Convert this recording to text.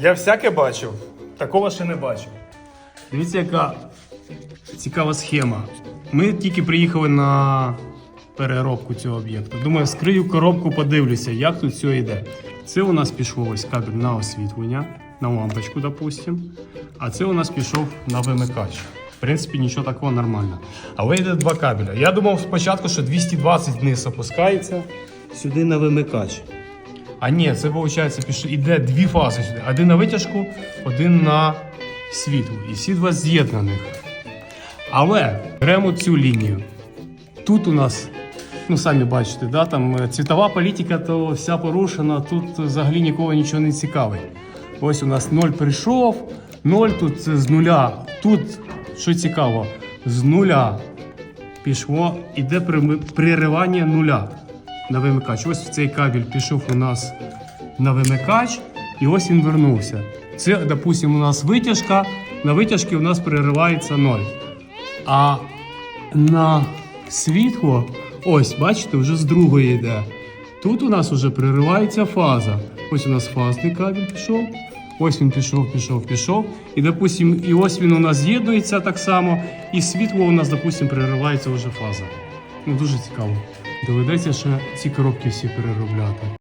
Я всяке бачив, такого ще не бачив. Дивіться, яка цікава схема. Ми тільки приїхали на переробку цього об'єкту. Думаю, скрию коробку, подивлюся, як тут все йде. Це у нас пішло ось кабель на освітлення, на лампочку, допустим. А це у нас пішов на вимикач. В принципі, нічого такого нормально. Але йде два кабеля. Я думав спочатку, що 220 вниз опускається сюди на вимикач. А ні, це виходить, пішло, іде дві фази сюди. Один на витяжку, один на світло. І всі два з'єднаних. Але беремо цю лінію. Тут у нас, ну самі бачите, да, там е, цвітова політика то вся порушена, тут взагалі нікого нічого не цікавить. Ось у нас 0 прийшов, 0 тут з нуля. Тут, що цікаво, з нуля пішло, іде приривання нуля на вимикач. Ось цей кабель пішов у нас на вимикач, і ось він вернувся. Це, допустимо, у нас витяжка, на витяжці у нас переривається 0. А на світло, ось, бачите, вже з другої йде. Тут у нас вже переривається фаза. Ось у нас фазний кабель пішов. Ось він пішов, пішов, пішов. І, допустимо, і ось він у нас з'єднується так само. І світло у нас, допустимо, переривається вже фаза. Ну, дуже цікаво. Доведеться ще ці коробки всі переробляти.